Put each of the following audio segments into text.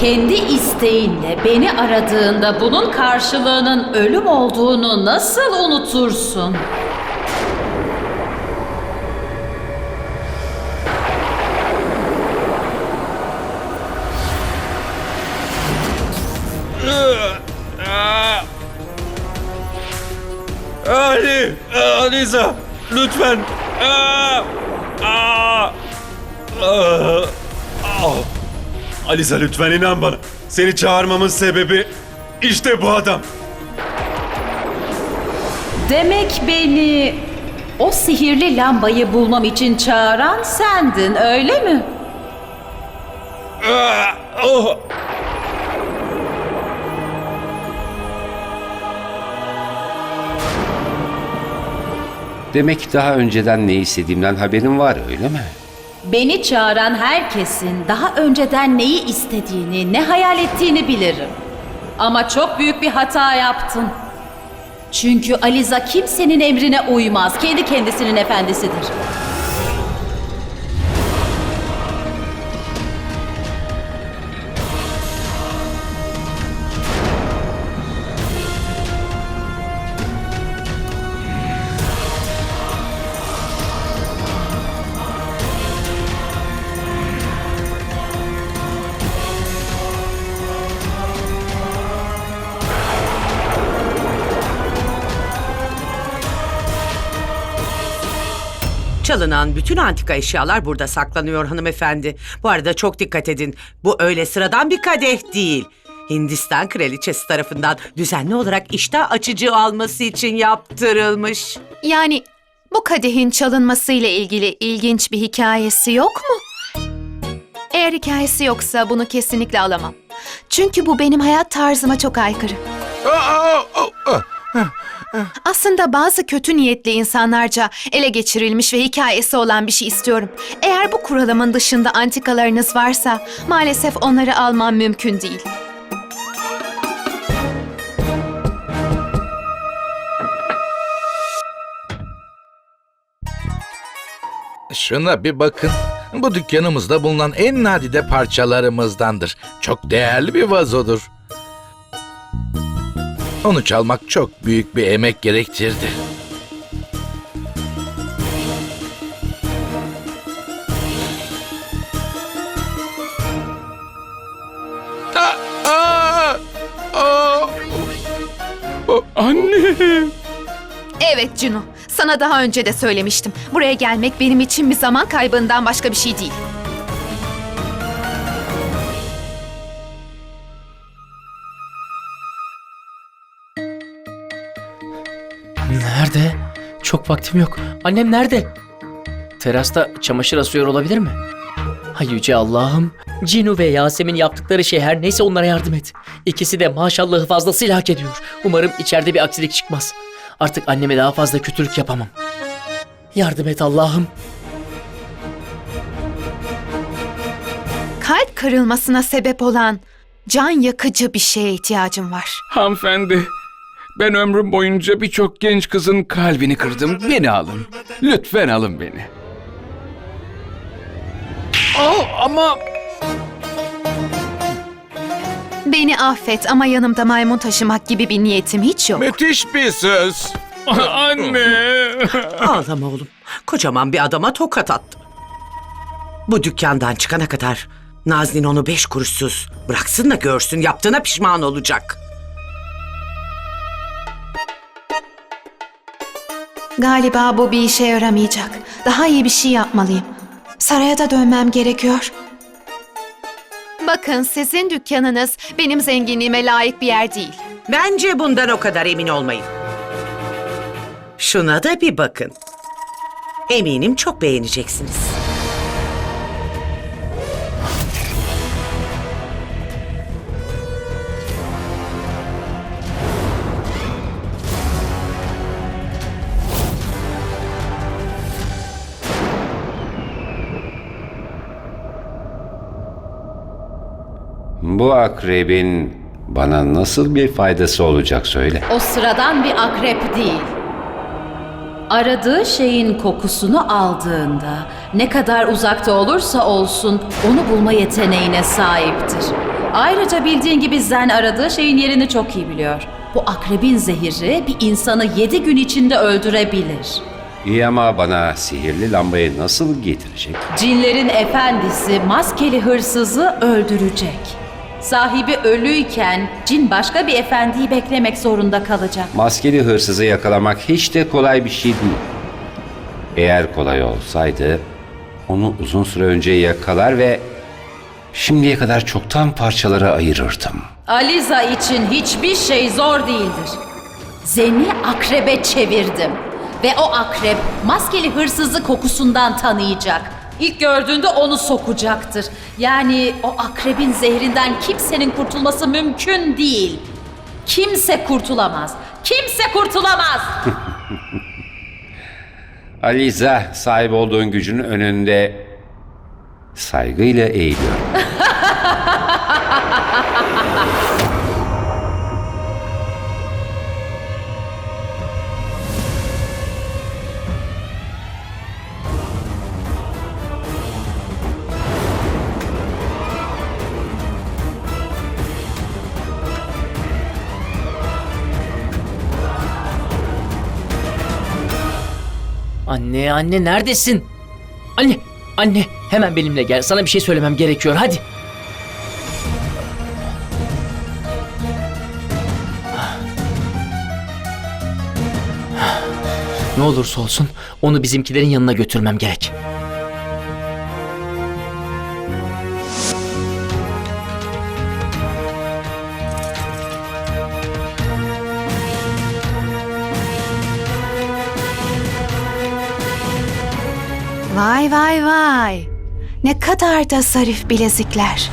kendi isteğinle beni aradığında bunun karşılığının ölüm olduğunu nasıl unutursun? Ali! Aliza! Lütfen! Aa! Aa! Aa! Aa! Aliza lütfen inan bana. Seni çağırmamın sebebi işte bu adam. Demek beni o sihirli lambayı bulmam için çağıran sendin öyle mi? Aa! Oh! Demek daha önceden ne istediğimden haberin var öyle mi? Beni çağıran herkesin daha önceden neyi istediğini, ne hayal ettiğini bilirim. Ama çok büyük bir hata yaptın. Çünkü Aliza kimsenin emrine uymaz. Kendi kendisinin efendisidir. Çalınan bütün antika eşyalar burada saklanıyor hanımefendi. Bu arada çok dikkat edin. Bu öyle sıradan bir kadeh değil. Hindistan kraliçesi tarafından düzenli olarak iştah açıcı alması için yaptırılmış. Yani bu kadehin çalınmasıyla ilgili ilginç bir hikayesi yok mu? Eğer hikayesi yoksa bunu kesinlikle alamam. Çünkü bu benim hayat tarzıma çok aykırı. Aslında bazı kötü niyetli insanlarca ele geçirilmiş ve hikayesi olan bir şey istiyorum. Eğer bu kuralımın dışında antikalarınız varsa maalesef onları almam mümkün değil. Şuna bir bakın. Bu dükkanımızda bulunan en nadide parçalarımızdandır. Çok değerli bir vazodur. Onu çalmak çok büyük bir emek gerektirdi. Aa, aa, aa. Anne! Evet Cino, sana daha önce de söylemiştim. Buraya gelmek benim için bir zaman kaybından başka bir şey değil. Nerede? Çok vaktim yok. Annem nerede? Terasta çamaşır asıyor olabilir mi? Hay yüce Allah'ım. Cinu ve Yasemin yaptıkları şey her neyse onlara yardım et. İkisi de maşallahı fazlasıyla hak ediyor. Umarım içeride bir aksilik çıkmaz. Artık anneme daha fazla kötülük yapamam. Yardım et Allah'ım. Kalp kırılmasına sebep olan can yakıcı bir şeye ihtiyacım var. Hanımefendi, ben ömrüm boyunca birçok genç kızın kalbini kırdım. Beni alın. Lütfen alın beni. Aa, ama Beni affet ama yanımda maymun taşımak gibi bir niyetim hiç yok. Müthiş bir söz. anne. Ağlama oğlum. Kocaman bir adama tokat attı. Bu dükkandan çıkana kadar Nazlin onu beş kuruşsuz bıraksın da görsün yaptığına pişman olacak. Galiba bu bir işe yaramayacak. Daha iyi bir şey yapmalıyım. Saraya da dönmem gerekiyor. Bakın sizin dükkanınız benim zenginliğime layık bir yer değil. Bence bundan o kadar emin olmayın. Şuna da bir bakın. Eminim çok beğeneceksiniz. Bu akrebin bana nasıl bir faydası olacak söyle. O sıradan bir akrep değil. Aradığı şeyin kokusunu aldığında ne kadar uzakta olursa olsun onu bulma yeteneğine sahiptir. Ayrıca bildiğin gibi Zen aradığı şeyin yerini çok iyi biliyor. Bu akrebin zehiri bir insanı yedi gün içinde öldürebilir. İyi ama bana sihirli lambayı nasıl getirecek? Cinlerin efendisi maskeli hırsızı öldürecek. Sahibi ölüyken cin başka bir efendiyi beklemek zorunda kalacak. Maskeli hırsızı yakalamak hiç de kolay bir şey değil. Eğer kolay olsaydı onu uzun süre önce yakalar ve şimdiye kadar çoktan parçalara ayırırdım. Aliza için hiçbir şey zor değildir. Zen'i akrebe çevirdim. Ve o akrep maskeli hırsızı kokusundan tanıyacak. İlk gördüğünde onu sokacaktır. Yani o akrebin zehrinden kimsenin kurtulması mümkün değil. Kimse kurtulamaz. Kimse kurtulamaz. Aliza sahip olduğun gücün önünde saygıyla eğiliyor. Anne anne neredesin? Anne anne hemen benimle gel. Sana bir şey söylemem gerekiyor. Hadi. Ne olursa olsun onu bizimkilerin yanına götürmem gerek. Vay vay vay. Ne kadar da zarif bilezikler.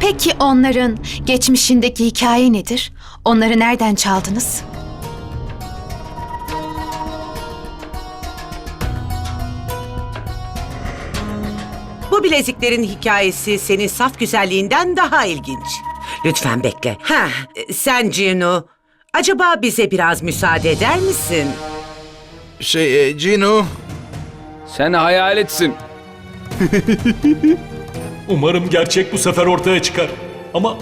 Peki onların geçmişindeki hikaye nedir? Onları nereden çaldınız? Bu bileziklerin hikayesi senin saf güzelliğinden daha ilginç. Lütfen bekle. Ha, sen Cino. Acaba bize biraz müsaade eder misin? Şey e, Cino, Sen hayaletsin. Umarım gerçek bu sefer ortaya çıkar. Ama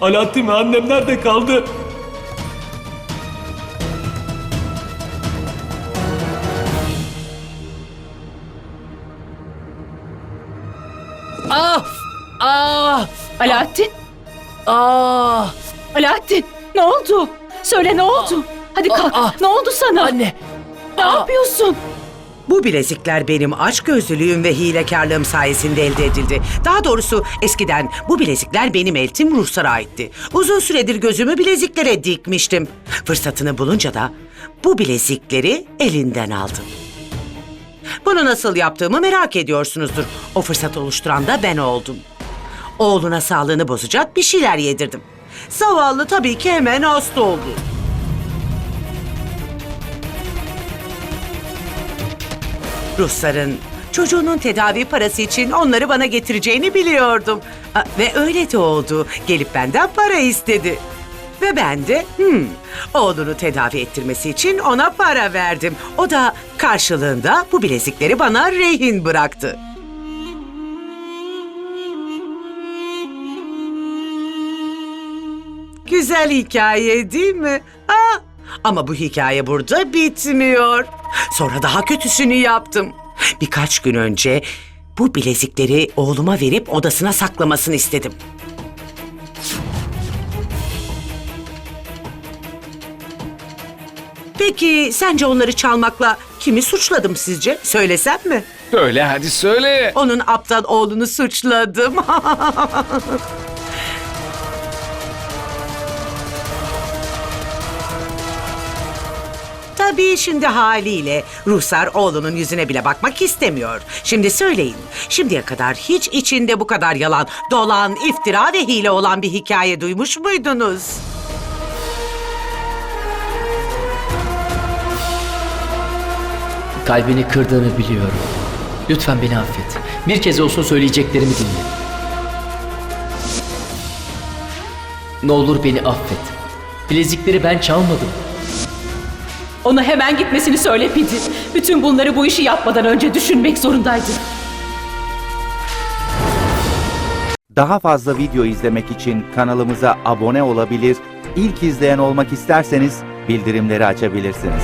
Alaaddin ve annem nerede kaldı? Ah! Ah! Alaaddin, Ah! Alaaddin ne oldu? Söyle ne oldu? Hadi kalk. Aa! Ne oldu sana? Anne! Ne yapıyorsun? Bu bilezikler benim açgözlülüğüm ve hilekarlığım sayesinde elde edildi. Daha doğrusu eskiden bu bilezikler benim eltim Ruhsar'a aitti. Uzun süredir gözümü bileziklere dikmiştim. Fırsatını bulunca da bu bilezikleri elinden aldım. Bunu nasıl yaptığımı merak ediyorsunuzdur. O fırsatı oluşturan da ben oldum. Oğluna sağlığını bozacak bir şeyler yedirdim. Zavallı tabii ki hemen hasta oldu. Rusların çocuğunun tedavi parası için onları bana getireceğini biliyordum. A, Ve öyle de oldu. Gelip benden para istedi. Ve ben de hmm, oğlunu tedavi ettirmesi için ona para verdim. O da karşılığında bu bilezikleri bana rehin bıraktı. Güzel hikaye değil mi? Ha? Ama bu hikaye burada bitmiyor. Sonra daha kötüsünü yaptım. Birkaç gün önce bu bilezikleri oğluma verip odasına saklamasını istedim. Peki sence onları çalmakla kimi suçladım sizce? Söylesem mi? Söyle hadi söyle. Onun aptal oğlunu suçladım. Tabii şimdi haliyle Ruhsar oğlunun yüzüne bile bakmak istemiyor. Şimdi söyleyin, şimdiye kadar hiç içinde bu kadar yalan, dolan, iftira ve hile olan bir hikaye duymuş muydunuz? Kalbini kırdığını biliyorum. Lütfen beni affet. Bir kez olsun söyleyeceklerimi dinle. Ne olur beni affet. Bilezikleri ben çalmadım. Ona hemen gitmesini söyle Pidi. Bütün bunları bu işi yapmadan önce düşünmek zorundaydı. Daha fazla video izlemek için kanalımıza abone olabilir, ilk izleyen olmak isterseniz bildirimleri açabilirsiniz.